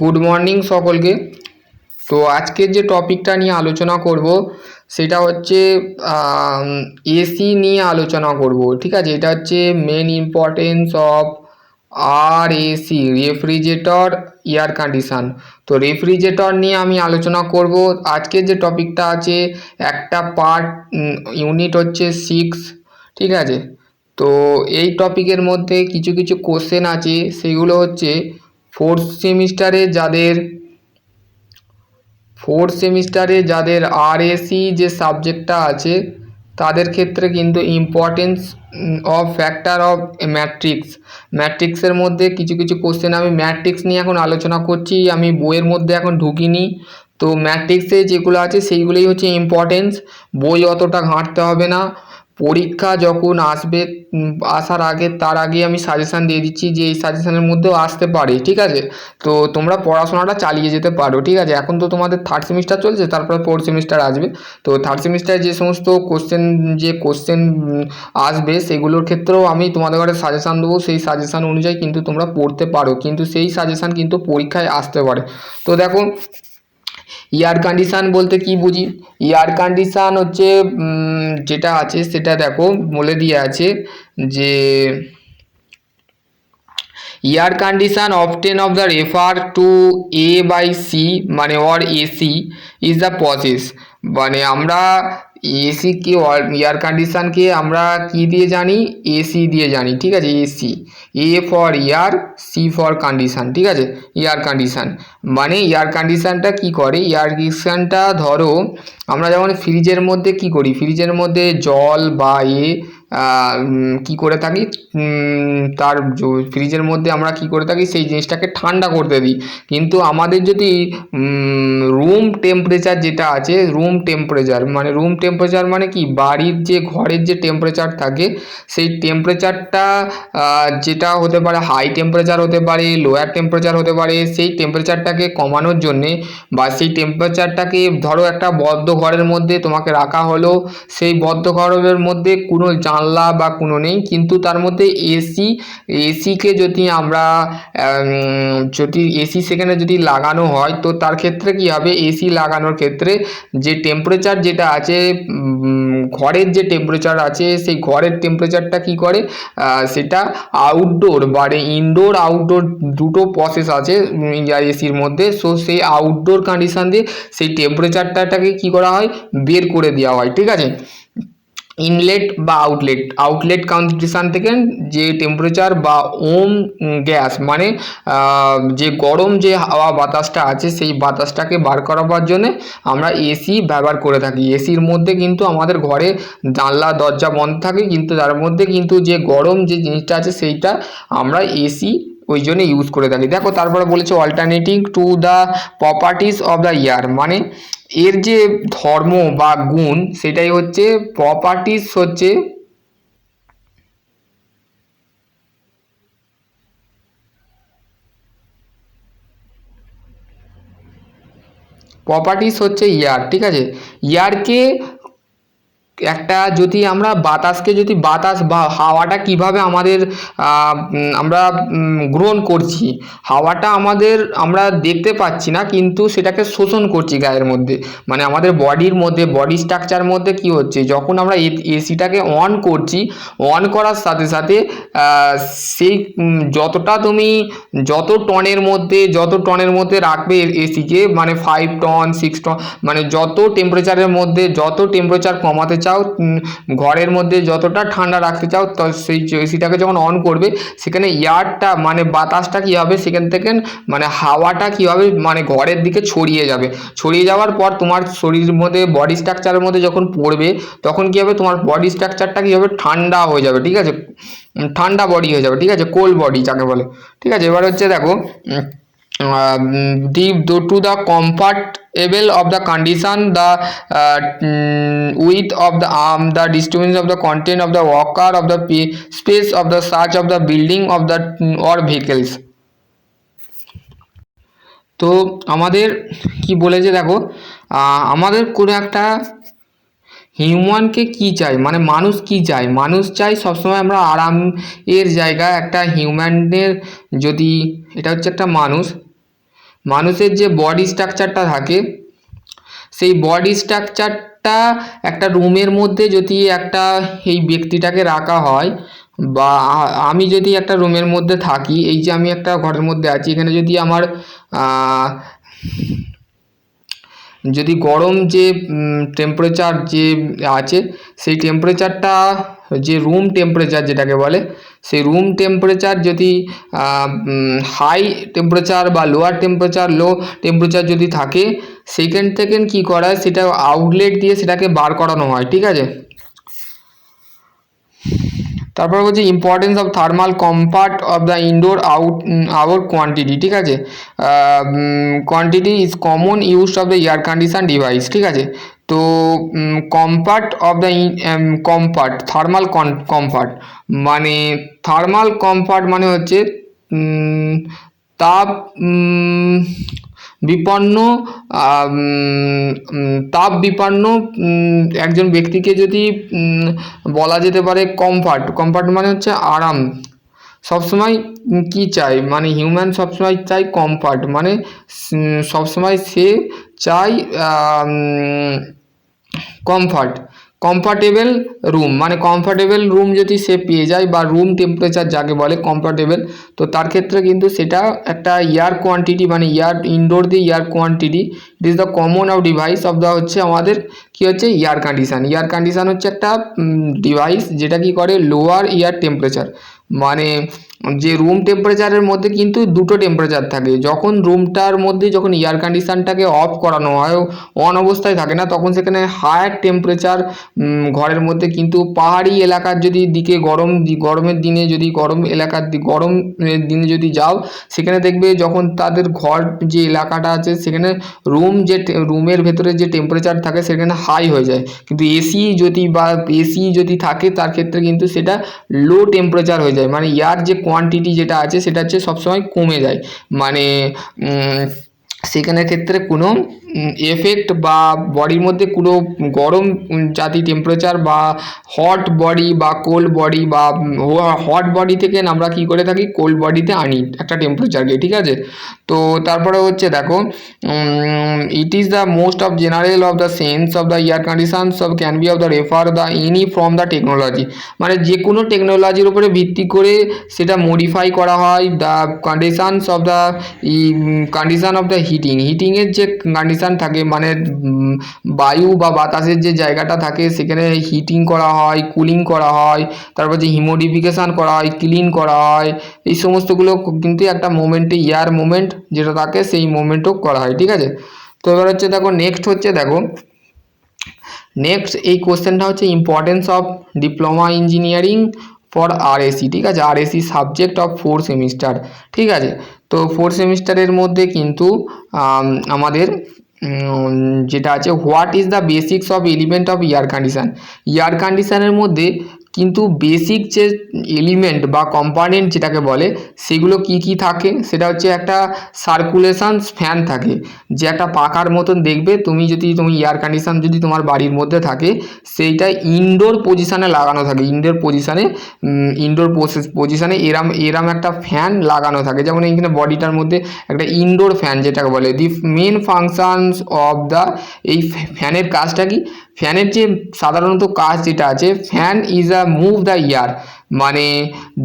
Good morning সকলকে। তো আজকের যে টপিকটা নিয়ে আলোচনা করব, সেটা হচ্ছে এসি নিয়ে আলোচনা করব, ঠিক আছে? এটা হচ্ছে main importance of R AC refrigerator air condition তো রেফ্রিজারেটর নিয়ে আমি আলোচনা করব। আজকের যে টপিকটা আছে, একটা পার্ট ইউনিট হচ্ছে সিক্স ঠিক আছে? তো এই টপিকের মধ্যে কিছু কিছু কোশ্চেন আছে, সেগুলো হচ্ছে ফোর্থ সেমিস্টারে যাদের ফোর্থ সেমিস্টারে যাদের আরএসি যে সাবজেক্টটা আছে, তাদের ক্ষেত্রে কিন্তু importance of factor of matrix ম্যাট্রিক্সের মধ্যে কিছু কিছু কোশ্চেন আমি ম্যাট্রিক্স নিয়ে এখন আলোচনা করছি, আমি বইয়ের মধ্যে এখন ঢুকিনি। তো ম্যাট্রিক্সে যেগুলো আছে, সেইগুলোই হচ্ছে ইম্পর্টেন্স বই অতটা ঘাঁটতে হবে না। পরীক্ষা যখন আসবে আসার আগে, তার আগে আমি সাজেশান দিয়ে দিচ্ছি যে, এই সাজেশানের মধ্যেও আসতে পারে, ঠিক আছে? তো তোমরা পড়াশোনাটা চালিয়ে যেতে পারো, ঠিক আছে? এখন তো তোমাদের থার্ড সেমিস্টার চলছে, তারপরে ফোর্থ সেমিস্টার আসবে। তো থার্ড সেমিস্টারে যে সমস্ত কোশ্চেন যে কোশ্চেন আসবে, সেগুলোর ক্ষেত্রেও আমি তোমাদের ঘরে সাজেশান দেবো। সেই সাজেশান অনুযায়ী কিন্তু তোমরা পড়তে পারো। কিন্তু সেই সাজেশান কিন্তু পরীক্ষায় আসতে পারে। তো দেখো এয়ার কন্ডিশান বলতে কি বুঝি? এয়ার কন্ডিশান হচ্ছে যেটা আছে সেটা দেখো, বলে দিয়ে আছে যে air condition often of the refer to A by C মানে or AC is the process মানে আমরা এসিকে এয়ার কন্ডিশনকে আমরা কি দিয়ে জানি? এসি দিয়ে জানি, ঠিক আছে? AC A for air C for condition ঠিক আছে? এয়ার কন্ডিশন মানে এয়ার কন্ডিশানটা কি করে? এয়ার কন্ডিশানটা ধরো, আমরা যেমন ফ্রিজের মধ্যে কি করি? ফ্রিজের মধ্যে জল, বা এ কি করে থাকি? তার ফ্রিজের মধ্যে আমরা কি করে থাকি? সেই জিনিসটাকে ঠান্ডা করতে দিই। কিন্তু আমাদের যদি রুম টেম্পারেচার যেটা আছে রুম টেম্পারেচার মানে রুম টেম্পারেচার মানে কি? বাড়ির যে, ঘরের যে টেম্পারেচার থাকে, সেই টেম্পারেচারটা যেটা হতে পারে হাই টেম্পারেচার হতে পারে লোয়ার টেম্পারেচার হতে পারে, সেই টেম্পারেচারটাকে কমানোর জন্যে বা সেই টেম্পারেচারটাকে ধরো একটা বদ্ধ ঘরের মধ্যে তোমাকে রাখা হলো, সেই বদ্ধ ঘরের মধ্যে কোনো জানলা বা কোনো নেই, কিন্তু তার মধ্যে এসি এসিকে যদি আমরা যদি এসি সেখানে যদি লাগানো হয়, তো তার ক্ষেত্রে কি হবে? এসি লাগানোর ক্ষেত্রে যে টেম্পারেচার যেটা আছে ঘরের যে টেম্পারেচার আছে, সেই ঘরের টেম্পারেচারটা কি করে? সেটা আউটডোর মানে ইনডোর আউটডোর দুটো প্রসেস আছে এসির মধ্যে। সো সেই আউটডোর কন্ডিশন দিয়ে সেই টেম্পারেচারটাকে কি করা হয়? বের করে দেওয়া হয়, ঠিক আছে? ইনলেট বা আউটলেট আউটলেট কন্ডিশন থেকে যে টেম্পারেচার বা ওম গ্যাস মানে যে গরম যে হাওয়া বাতাসটা আছে, সেই বাতাসটাকে বার করাবার জন্য আমরা এসি ব্যবহার করে থাকি। এসির মধ্যে কিন্তু আমাদের ঘরে জানলা, দরজা বন্ধ থাকে, কিন্তু তার মধ্যে কিন্তু যে গরম যে জিনিসটা আছে, সেইটা আমরা এসি ওই জন্য ইউজ করে থাকি দেখো, তারপরে বলেছে alternative to the properties of the air মানে এর যে ধর্ম বা গুণ সেটাই হচ্ছে প্রপার্টিস হচ্ছে প্রপার্টিস হচ্ছে ইয়ার ঠিক আছে? ইয়ারকে একটা যদি আমরা বাতাসকে যদি বাতাস বা হাওয়াটা কীভাবে আমাদের আমরা গ্রহণ করছি, হাওয়াটা আমাদের, আমরা দেখতে পাচ্ছি না, কিন্তু সেটাকে শোষণ করছি গায়ের মধ্যে। মানে আমাদের বডির মধ্যে, বডি স্ট্রাকচার মধ্যে কি হচ্ছে? যখন আমরা এসিটাকে অন করছি, অন করার সাথে সাথে সেই যতটা তুমি, যত টনের মধ্যে, যত টনের মধ্যে রাখবে এসিকে মানে ফাইভ টন সিক্স টন মানে যত টেম্পারেচারের মধ্যে, যত টেম্পারেচার কমাতে চাও উম, ঘরের মধ্যে যতটা ঠান্ডা রাখতে চাও তো সেই এসিটাকে যখন অন করবে সেখানে এয়ারটা মানে বাতাসটা কী হবে সেখান থেকে মানে হাওয়াটা কী হবে মানে ঘরের দিকে ছড়িয়ে যাবে। ছড়িয়ে যাওয়ার পর তোমার শরীরের মধ্যে বডি স্ট্রাকচারের মধ্যে যখন পড়বে তখন কী হবে তোমার বডি স্ট্রাকচারটা কী হবে ঠান্ডা হয়ে যাবে ঠিক আছে? ঠান্ডা বডি হয়ে যাবে ঠিক আছে? কোল্ড বডি যাকে বলে। ঠিক আছে? এবার হচ্ছে দেখো the to the comfortable of the condition the uh, mm, width of the arm the disturbance of the content of the walker of the space of the search of the building of the mm, or vehicles তো আমাদের কি বলেছে দেখো আমাদের কোনো একটা হিউম্যানকে কি চাই? মানে মানুষ কি চায় মানুষ চাই সবসময় আমরা আরাম এর জায়গায় একটা হিউম্যানের যদি, এটা হচ্ছে একটা মানুষ। মানুষের যে বডি স্ট্রাকচারটা থাকে, সেই বডি স্ট্রাকচারটা একটা রুমের মধ্যে যদি একটা এই ব্যক্তিটাকে রাখা হয়, বা আমি যদি একটা রুমের মধ্যে থাকি, এই যে আমি একটা ঘরের মধ্যে আছি, এখানে যদি আমার যদি গরম যে টেম্পারেচার যে আছে, সেই টেম্পারেচারটা যে রুম টেম্পারেচার যেটাকে বলে, সেই রুম টেম্পারেচার যদি হাই টেম্পারেচার বা লোয়ার টেম্পারেচার লো টেম্পারেচার যদি থাকে সেকেন্ড থেকে কী করা হয়? সেটা আউটলেট দিয়ে সেটাকে বার করানো হয়, ঠিক আছে? তারপর বলছে importance of thermal comfort of the indoor out out quantity ঠিক আছে? Quantity is common use of the air condition device ঠিক আছে? তো comfort of the comfort thermal comfort মানে থার্মাল কম্পার্ট মানে হচ্ছে তাপ বিপন্ন তাপ বিপন্ন একজন ব্যক্তিকে যদি বলা যেতে পারে কমফার্ট কমফার্ট মানে হচ্ছে আরাম। সবসময় কি চাই মানে হিউম্যান সবসময় চাই কমফার্ট মানে সবসময় সে চাই কমফার্ট কমফর্টেবল রুম মানে কমফর্টেবল রুম যদি সে পেয়ে যায় বা রুম টেম্পারেচার যাকে বলে কমফর্টেবল তো তার ক্ষেত্রে কিন্তু সেটা একটা ইয়ার কোয়ান্টিটি মানে air indoor the air quantity it is the common of device of the হচ্ছে আমাদের কি হচ্ছে ইয়ার কন্ডিশন ইয়ার কন্ডিশন হচ্ছে একটা ডিভাইস যেটা কি করে লোয়ার ইয়ার টেম্পারেচার মানে যে রুম টেম্পারেচারের মধ্যে কিন্তু দুটো টেম্পারেচার থাকে। যখন রুমটার মধ্যে যখন এয়ার কন্ডিশনটাকে অফ করানো হয় অন অবস্থায় থাকে না, তখন সেখানে হায়ার টেম্পারেচার ঘরের মধ্যে কিন্তু পাহাড়ি এলাকার যদি দিকে গরম, গরমের দিনে যদি গরম এলাকার গরম দিনে যদি যাও, সেখানে দেখবে যখন তাদের ঘর যে এলাকাটা আছে, সেখানে রুম যে রুমের ভেতরে যে টেম্পারেচার থাকে, সেখানে হাই হয়ে যায়। কিন্তু এসি যদি বা এসি যদি থাকে, তার ক্ষেত্রে কিন্তু সেটা লো টেম্পারেচার হয়ে যায়। মানে এয়ার যে কোয়ান্টিটি যেটা আছে সেটা হচ্ছে সবসময় কমে যায়। মানে সেখানের ক্ষেত্রে কোনো এফেক্ট বা বডির মধ্যে কোনো গরম জাতি টেম্পারেচার বা হট বডি বা কোল্ড বডি বা হট বডি থেকে আমরা কি করে থাকি? কোল্ড বডিতে আনি, একটা টেম্পারেচারকে ঠিক আছে? তো তারপরে হচ্ছে দেখো it is the most of general of the sense of the air conditions of can be of the refer the any from the technology মানে যে কোনো টেকনোলজির উপরে ভিত্তি করে সেটা মডিফাই করা হয় the conditions of the condition of the heating হিটিংয়ের যে কন্ডিশন থাকে মানে বায়ু বা বাতাসের যে জায়গাটা থাকে, সেখানে হিটিং করা হয় কুলিং করা হয়, তারপর যে হিমোডিফিকেশান করা হয় ক্লিন করা হয়, এই সমস্তগুলো কিন্তু একটা মোমেন্টে এয়ার মোমেন্ট যেটা থাকে, সেই মোমেন্টও করা হয়, ঠিক আছে? তো এবার হচ্ছে দেখো নেক্সট হচ্ছে দেখো নেক্সট এই কোশ্চেনটা হচ্ছে importance of diploma engineering for RAC ঠিক আছে? RAC subject of four semester ঠিক আছে? তো ফোর সেমিস্টারের মধ্যে কিন্তু আম, আমাদের যেটা আছে what is the basics of element of air condition air কন্ডিশানের মধ্যে কিন্তু বেসিক যে এলিমেন্ট বা কম্পোনেন্ট যেটাকে বলে, সেগুলো কি কি থাকে? সেটা হচ্ছে একটা সার্কুলেশন ফ্যান থাকে, যে একটা পাখার মতন দেখবে। তুমি যদি, তুমি এয়ার কন্ডিশান যদি তোমার বাড়ির মধ্যে থাকে, সেইটা ইনডোর পজিশানে লাগানো থাকে। ইনডোর পজিশানে ইনডোর পজিশানে এরাম এরাম একটা ফ্যান লাগানো থাকে। যেমন এইখানে বডিটার মধ্যে একটা ইনডোর ফ্যান যেটাকে বলে the main functions of the এই ফ্যানের কাজটা কি? ফ্যানের যে সাধারণত কাজ যেটা আছে fan is a move the air মানে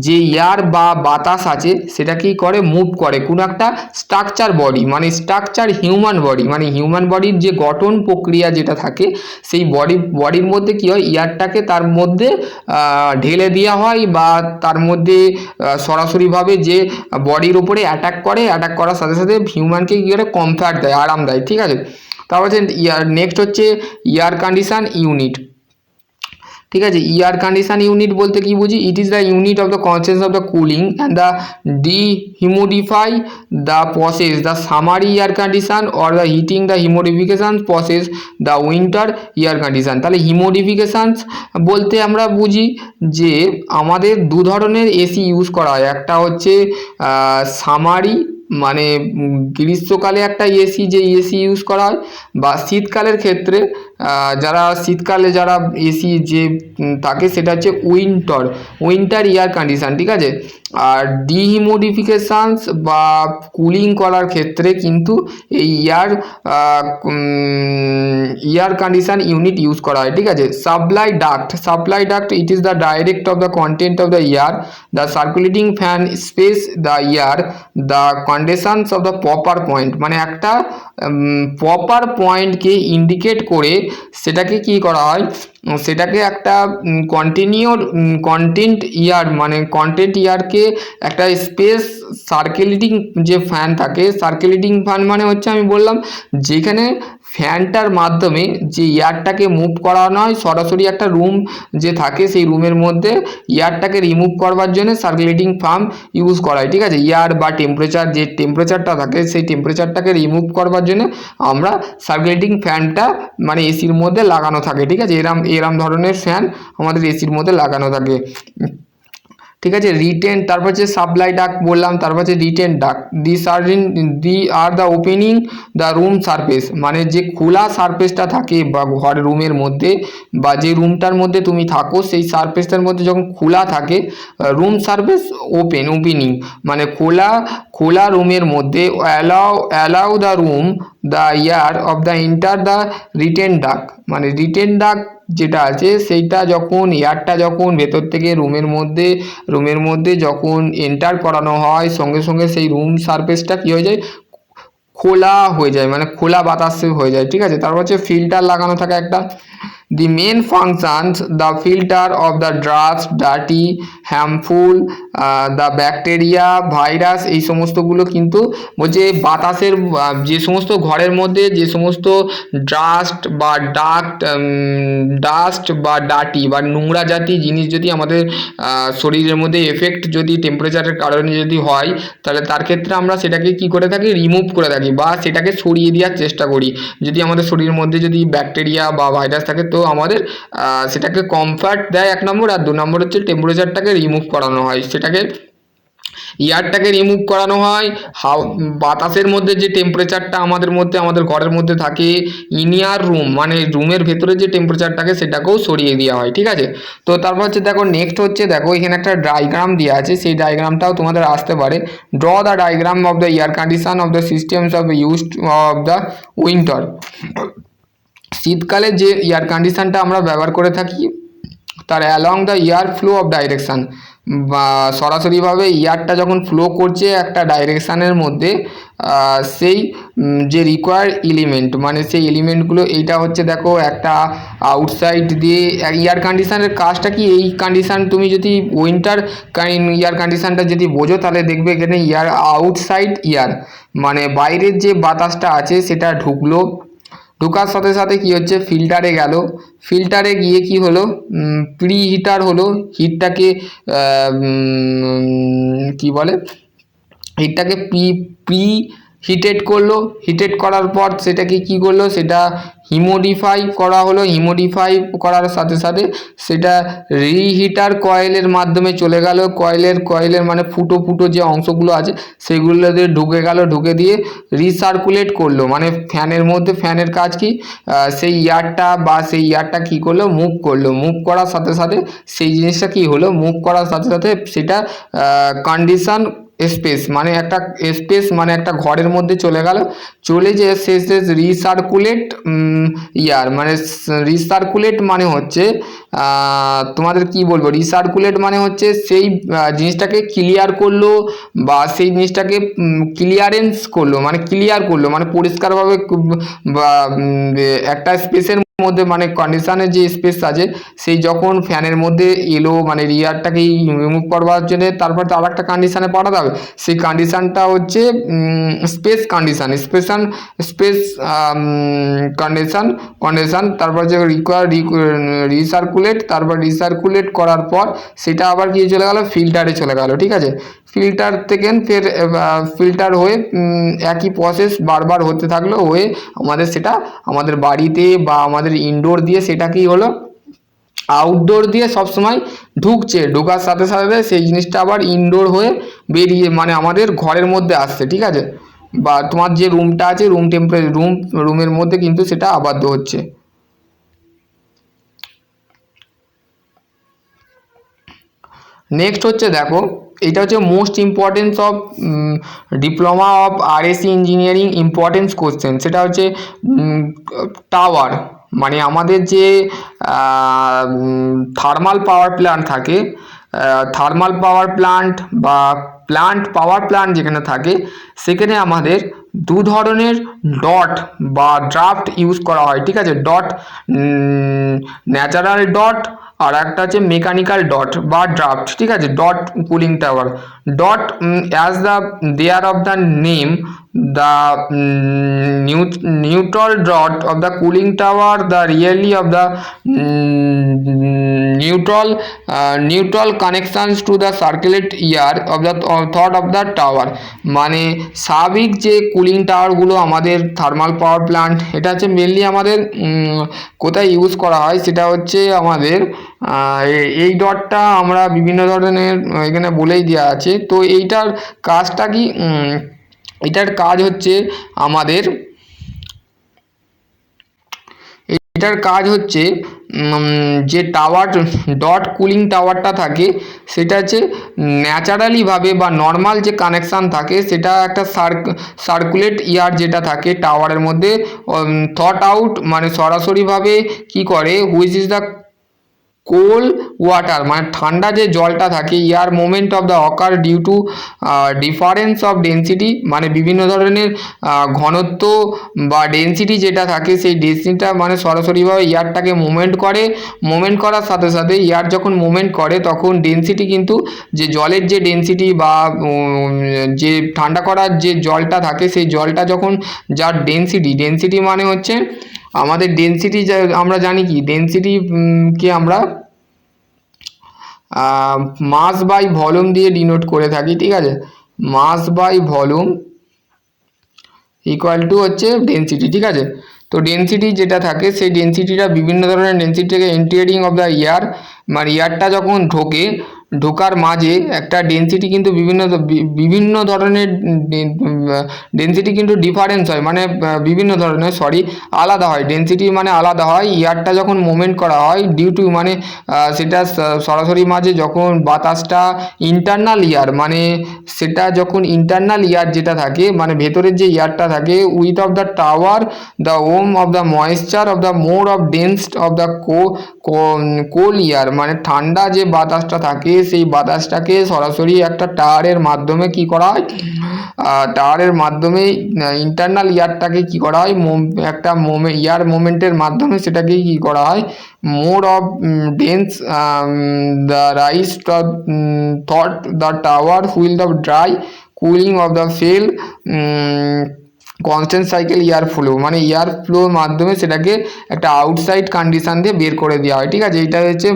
যে এয়ার বা বাতাস আছে সেটা কি করে মুভ করে। কোনো একটা স্ট্রাকচার বডি মানে স্ট্রাকচার হিউম্যান বডি মানে হিউম্যান বডির যে গঠন প্রক্রিয়া যেটা থাকে, সেই বডি বডির মধ্যে কি হয়? এয়ারটাকে তার মধ্যে ঢেলে দেওয়া হয় বা তার মধ্যে সরাসরিভাবে যে বডির উপরে অ্যাটাক করে অ্যাটাক করার সাথে সাথে হিউম্যানকে কী করে? কমফর্ট দেয়, আরাম দেয়, ঠিক আছে? তারপর হচ্ছে ইয়ার নেক্সট হচ্ছে এয়ার কন্ডিশন ইউনিট ঠিক আছে? এয়ার কন্ডিশন ইউনিট বলতে কি বুঝি? It is the unit of the consents of the cooling and the dehumidify the process the summary air condition or the heating the humidification process the winter air condition তাহলে humidifications বলতে আমরা বুঝি যে আমাদের দু ধরনের এসি ইউজ করা হয়। একটা হচ্ছে সামারি মানে গ্রীষ্মকালে একটা এসি যে এসি ইউজ করা হয় বা শীতকালের ক্ষেত্রে যারা শীতকালে যারা এসি যে থাকে সেটা হচ্ছে উইন্টার উইন্টার এয়ার কন্ডিশন ঠিক আছে? আর ডিহিমোডিফিকেশানস বা কুলিং করার ক্ষেত্রে কিন্তু এই air air condition unit use করা হয়, ঠিক আছে? Supply duct supply duct it is the direct of the content of the air the circulating fan space the air the conditions of the proper point মানে একটা proper পয়েন্টকে indicate করে সেটাকে কি করা হয়? সেটাকে একটা কন্টিনিউ কন্টেন্ট ইয়ার মানে কন্টেন্ট ইয়ারকে একটা স্পেস সার্কেলিটিং যে ফ্যান থাকে সার্কেলিটিং ফ্যান মানে হচ্ছে আমি বললাম, যেখানে ফ্যানটার মাধ্যমে যে এয়ারটাকে মুভ করানো হয় সরাসরি একটা রুম যে থাকে সেই রুমের মধ্যে এয়ারটাকে রিমুভ করবার জন্য সার্কুলেটিং ফার্ম ইউজ করা হয়, ঠিক আছে? এয়ার বা টেম্পারেচার যে টেম্পারেচারটা থাকে সেই টেম্পারেচারটাকে রিমুভ করবার জন্য আমরা সার্কুলেটিং ফ্যানটা মানে এসির মধ্যে লাগানো থাকে, ঠিক আছে? এরম এরম ধরনের ফ্যান আমাদের এসির মধ্যে লাগানো থাকে। ঠিক আছে রিটেন তারপর হচ্ছে সাপ্লাই ডাক বললাম, তারপর হচ্ছে return duct. This are in the are the opening the room surface মানে যে খোলা সারফেসটা থাকে বা ঘর রুমের মধ্যে বা যে রুমটার মধ্যে তুমি থাকো, সেই সারফেসটার মধ্যে যখন খোলা থাকে রুম সারফেস ওপেন ওপেনিং মানে খোলা খোলা রুমের মধ্যে allow allow the room the air of the inter the return duct মানে রিটেন ডাক যেটা আছে, সেইটা যখন এয়ারটা যখন ভেতর থেকে রুমের মধ্যে রুমের মধ্যে যখন এন্টার করানো হয়, সঙ্গে সঙ্গে সেই রুম সারফেসটা কী হয়ে যায়? খোলা হয়ে যায় মানে খোলা বাতাসে হয়ে যায়, ঠিক আছে? তারপর হচ্ছে ফিল্টার লাগানো থাকে একটা। The main functions the filter of the dust dirty harmful the bacteria virus এই সমস্তগুলো কিন্তু বলছে বাতাসের যে সমস্ত ঘরের মধ্যে যে সমস্ত ডাস্ট বা ডাক্ট ডাস্ট বা ডাটি বা নোংরা জাতি জিনিস যদি আমাদের শরীরের মধ্যে এফেক্ট যদি টেম্পারেচারের কারণে যদি হয়, তাহলে তার ক্ষেত্রে আমরা সেটাকে কি করে থাকি? রিমুভ করে থাকি বা সেটাকে সরিয়ে দেওয়ার চেষ্টা করি। যদি আমাদের শরীরের মধ্যে যদি ব্যাকটেরিয়া বা ভাইরাস থাকে, তো আমাদের সেটাকে কমফার্ট দেয় এক নম্বর আর দু নম্বর হচ্ছে টেম্পারেচারটাকে রিমুভ করানো হয়। সেটাকে এয়ারটাকে রিমুভ করানো হয়। হাও, বাতাসের মধ্যে যে টেম্পারেচারটা আমাদের মধ্যে, আমাদের ঘরের মধ্যে থাকে ইনিয়ার রুম মানে রুমের ভেতরে যে টেম্পারেচারটাকে সেটাকেও সরিয়ে দেওয়া হয়, ঠিক আছে? তো তারপর হচ্ছে দেখো নেক্সট হচ্ছে দেখো, এখানে একটা ডায়াগ্রাম দেওয়া আছে। সেই ডায়াগ্রামটাও তোমাদের আসতে পারে। Draw the diagram of the air condition of the systems of used of the winter শীতকালে যে এয়ার কন্ডিশানটা আমরা ব্যবহার করে থাকি, তার along the air flow of direction বা সরাসরিভাবে এয়ারটা যখন ফ্লো করছে একটা ডাইরেকশানের মধ্যে সেই যে রিকোয়ার এলিমেন্ট মানে সেই এলিমেন্টগুলো এইটা হচ্ছে দেখো একটা আউটসাইড দিয়ে এয়ার কন্ডিশানের কাজটা কি? এই কন্ডিশান তুমি যদি উইন্টার এয়ার কন্ডিশানটা যদি বোঝো, তাহলে দেখবে এখানে ইয়ার আউটসাইড ইয়ার মানে বাইরের যে বাতাসটা আছে, সেটা ঢুকলো ঢোকার সাথে সাথে কি হচ্ছে? ফিল্টারে গেল। ফিল্টারে গিয়ে কি হলো? প্রি হিটার হলো। হিটটাকে কি বলে? হিটটাকে প্রি প্রি হিটেড করল। হিটেড করার পর সেটাকে কি করল? সেটা হিমোডিফাই করা হলো। হিমোডিফাই করার সাথে সাথে সেটা রিহিটার কয়েলের মাধ্যমে চলে গেল। কয়েলের কয়েলের মানে ফুটো ফুটো যে অংশগুলো আছে, সেগুলো দিয়ে ঢুকে গেল। ঢুকে দিয়ে রিসার্কুলেট করল। মানে ফ্যানের মধ্যে, ফ্যানের কাজ কি? সেই এয়ারটা বা সেই এয়ারটা কি করল? মুভ করল। মুভ করার সাথে সাথে সেই জিনিসটা কি হলো? মুভ করার সাথে সাথে সেটা কন্ডিশন স্পেস মানে একটা স্পেস মানে একটা ঘরের মধ্যে চলে গেল। চলে যে শেষ শেষ রিসার্কুলেট ইয়ার মানে রিসার্কুলেট মানে হচ্ছে তোমাদের কি বলব? রিসার্কুলেট মানে হচ্ছে সেই জিনিসটাকে ক্লিয়ার করল বা সেই জিনিসটাকে ক্লিয়ারেন্স করল মানে ক্লিয়ার করল মানে পরিষ্কারভাবে একটা স্পেসের মধ্যে মানে কন্ডিশনের যে স্পেস আছে, সেই যখন ফ্যানের মধ্যে এলো মানে রিয়ারটাকে রিমুভ করবার জন্য তারপর তো আর একটা কন্ডিশনে পাঠাতে হবে। সেই কন্ডিশনটা হচ্ছে space condition special space condition condition তারপর যে রিকোয়ার রিসার্কুলেট তারপর রিসার্কুলেট করার পর সেটা আবার গিয়ে চলে গেল? ফিল্টারে চলে গেল, ঠিক আছে? ফিল্টার থেকে ফের ফিল্টার হয়ে একই প্রসেস বারবার হতে থাকল, হয়ে আমাদের সেটা আমাদের বাড়িতে বা আমাদের ইনডোর দিয়ে সেটা কি হলো আউটডোর দিয়ে সবসময় ঢুকছে। ঢোকার সাথে সাথে সেই জিনিসটা আবার ইনডোর হয়ে বেরিয়ে মানে আমাদের ঘরের মধ্যে আসছে, ঠিক আছে? বা তোমার যে রুমটা আছে রুম টেম্পারেচার রুম রুমের মধ্যে কিন্তু সেটা আবাদ্য হচ্ছে। নেক্সট হচ্ছে, দেখো এটা হচ্ছে most importance of diploma of RAC engineering importance question সেটা হচ্ছে টাওয়ার মানে আমাদের যে থার্মাল পাওয়ার প্ল্যান্ট থাকে থার্মাল পাওয়ার প্ল্যান্ট বা প্ল্যান্ট পাওয়ার প্ল্যান্ট যেখানে থাকে, সেখানে আমাদের দু ধরনের ডট বা ড্রাফট ইউজ করা হয়, ঠিক আছে? ডট ন্যাচারাল ডট আর একটা হচ্ছে মেকানিক্যাল ডট বা ড্রাফট ঠিক আছে? Dot cooling tower dot as the there of the name the neutral dot of the cooling tower the really of the neutral uh, neutral connections to the circulate ear of the thought of the tower. মানে স্বাভাবিক যে cooling টাওয়ারগুলো আমাদের thermal power plant এটা হচ্ছে mainly আমাদের কোথায় use করা হয় সেটা হচ্ছে আমাদের এই ডটটা আমরা বিভিন্ন ধরনের এখানে বলেই দেওয়া আছে। তো এইটার কাজটা কি এটার কাজ হচ্ছে আমাদের, এটার কাজ হচ্ছে যে টাওয়ার ডট কুলিং টাওয়ারটা থাকে, সেটা হচ্ছে ন্যাচারালিভাবে বা নর্মাল যে কানেকশান থাকে, সেটা একটা সার্ক সার্কুলেট ইয়ার যেটা থাকে টাওয়ারের মধ্যে থট আউট মানে সরাসরিভাবে কি করে which is the cold water মানে ঠান্ডা যে জলটা থাকে, air moment of the occur due to difference of density মানে বিভিন্ন ধরনের ঘনত্ব বা ডেন্সিটি যেটা থাকে, সেই ডেন্সিটিটা মানে সরাসরিভাবে ইয়ারটাকে মুভমেন্ট করে। মুভমেন্ট করার সাথে সাথে ইয়ার যখন মুভমেন্ট করে, তখন ডেন্সিটি কিন্তু যে জলের যে ডেন্সিটি বা যে ঠান্ডা করার যে জলটা থাকে, সেই জলটা যখন, যার ডেন্সিটি ডেন্সিটি মানে হচ্ছে আমাদের ডেন্সিটি আমরা জানি কি? ডেন্সিটি কে আমরা? মাস বাই ভলিউম দিয়ে ডিনোট করে থাকি, ঠিক আছে? Mass by volume equal to হচ্ছে ডেন্সিটি ঠিক আছে? তো ডেন্সিটি যেটা থাকে, সেই ডেন্সিটিটা বিভিন্ন ধরনের ডেন্সিটি থেকে এন্টিয়ারিং অফ দ্য ইয়ার মানে ইয়ারটা যখন ঢোকে ঢোকার মাঝে একটা ডেন্সিটি কিন্তু বিভিন্ন বিভিন্ন ধরনের ডেন্সিটি কিন্তু ডিফারেন্স হয়। মানে বিভিন্ন ধরনের সরি আলাদা হয়। ডেন্সিটি মানে আলাদা হয়। ইয়ারটা যখন মুভমেন্ট করা হয় ডিউ টু মানে সেটা সরাসরি মাঝে যখন বাতাসটা ইন্টারনাল ইয়ার মানে সেটা যখন ইন্টারনাল ইয়ার যেটা থাকে মানে ভেতরের যে ইয়ারটা থাকে with of the tower the warm of the moisture of the more of dense of the co cold air মানে ঠান্ডা যে বাতাসটা থাকে সেই বাতাসটাকে সরাসরি একটা টাওয়ারের মাধ্যমে কি করা হয়? টাওয়ারের মাধ্যমে ইন্টারনাল ইয়ারটাকে কি করা হয়? মোম- একটা মোমে ইয়ার মোমেন্টের মাধ্যমে সেটাকে কি করা হয়? More of dense the rise thought the tower wheel the dry cooling of the fail constant cycle air flow মানে ইয়ার ফ্লোর মাধ্যমে সেটাকে একটা আউটসাইড কন্ডিশন দিয়ে বের করে দেওয়া হয়, ঠিক আছে? এইটা হচ্ছে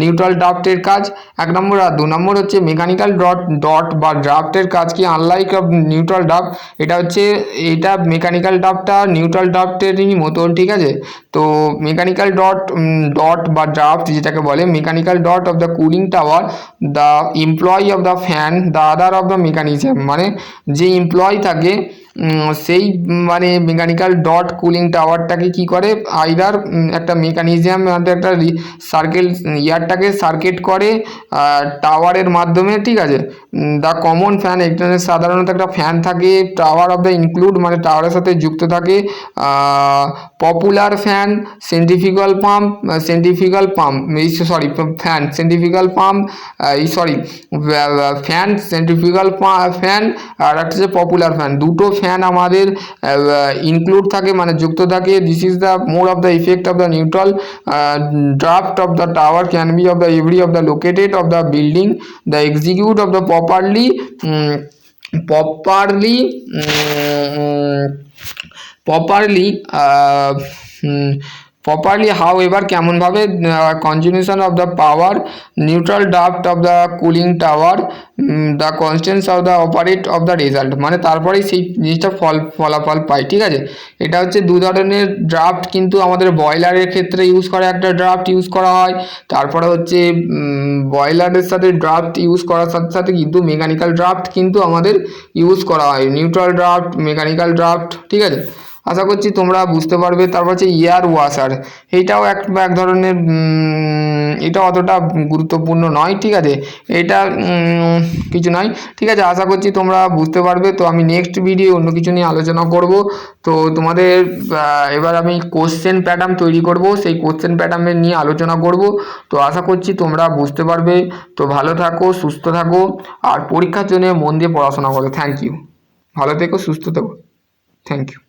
নিউট্রাল ড্রাফটের কাজ। এক নম্বর আর দু নম্বর হচ্ছে মেকানিক্যাল ডট ডট বা ড্রাফটের কাজ কি? আনলাইক অফ নিউট্রাল ড্রাফট এটা হচ্ছে, এটা মেকানিক্যাল ড্রাফটটা নিউট্রাল ড্রাফটেরই মতন, ঠিক আছে? তো মেকানিক্যাল ডট ডট বা ড্রাফট যেটাকে বলে mechanical dot of the cooling tower the employee of the fan the other of the mechanism মানে যে এমপ্লয়ি থাকে সেই মানে মেকানিক্যাল ডট কুলিং টাওয়ারটাকে কি করে? আইদার একটা মেকানিজম একটা সার্কেল ইয়ারটাকে সার্কিট করে টাওয়ারের মাধ্যমে, ঠিক আছে? দ্য কমন ফ্যান এখানে সাধারণত একটা ফ্যান থাকে টাওয়ার অফ দ্য ইনক্লুড মানে টাওয়ারের সাথে যুক্ত থাকে popular fan centrifugal pump centrifugal pump এই সরি ফ্যান সেন্টিফিক্যাল পাম্প এই সরি ফ্যান সেন্টিফিক্যাল ফ্যান আর একটা হচ্ছে পপুলার ফ্যান দুটো ফ্যান আমাদের ইনক্লুড থাকে মানে যুক্ত থাকে। This is the more of the effect of the neutral draft of the tower can be of the every of the located of the building the execute of the properly properly properly properly how এবার কেমনভাবে conclusion of the power neutral draft of the cooling tower the constants of the operate of the result মানে তারপরেই সেই জিনিসটা ফল, ফলাফল পাই, ঠিক আছে? এটা হচ্ছে দু ধরনের ড্রাফট কিন্তু আমাদের বয়লারের ক্ষেত্রে ইউজ করা একটা ড্রাফট ইউজ করা হয়, তারপরে হচ্ছে বয়লারের সাথে ড্রাফট ইউজ করার সাথে সাথে কিন্তু মেকানিক্যাল ড্রাফট কিন্তু আমাদের ইউজ করা হয় নিউট্রাল ড্রাফট মেকানিক্যাল ড্রাফট ঠিক আছে? আশা করছি তোমরা বুঝতে পারবে। তারপর হচ্ছে এয়ার ওয়াশার এইটাও এক এক ধরনের এটা অতটা গুরুত্বপূর্ণ নয়, ঠিক আছে? এটা কিছু নয়, ঠিক আছে? আশা করছি তোমরা বুঝতে পারবে। তো আমি নেক্সট ভিডিও অন্য কিছু নিয়ে আলোচনা করব। তো তোমাদের এবার আমি কোশ্চেন প্যাটার্ন তৈরি করব। সেই কোশ্চেন প্যাটার্ন নিয়ে আলোচনা করব। তো আশা করছি তোমরা বুঝতে পারবে। তো ভালো থাকো, সুস্থ থাকো, আর পরীক্ষার জন্য মন দিয়ে পড়াশোনা করো। থ্যাংক ইউ ভালো থেকো, সুস্থ থেকো। Thank you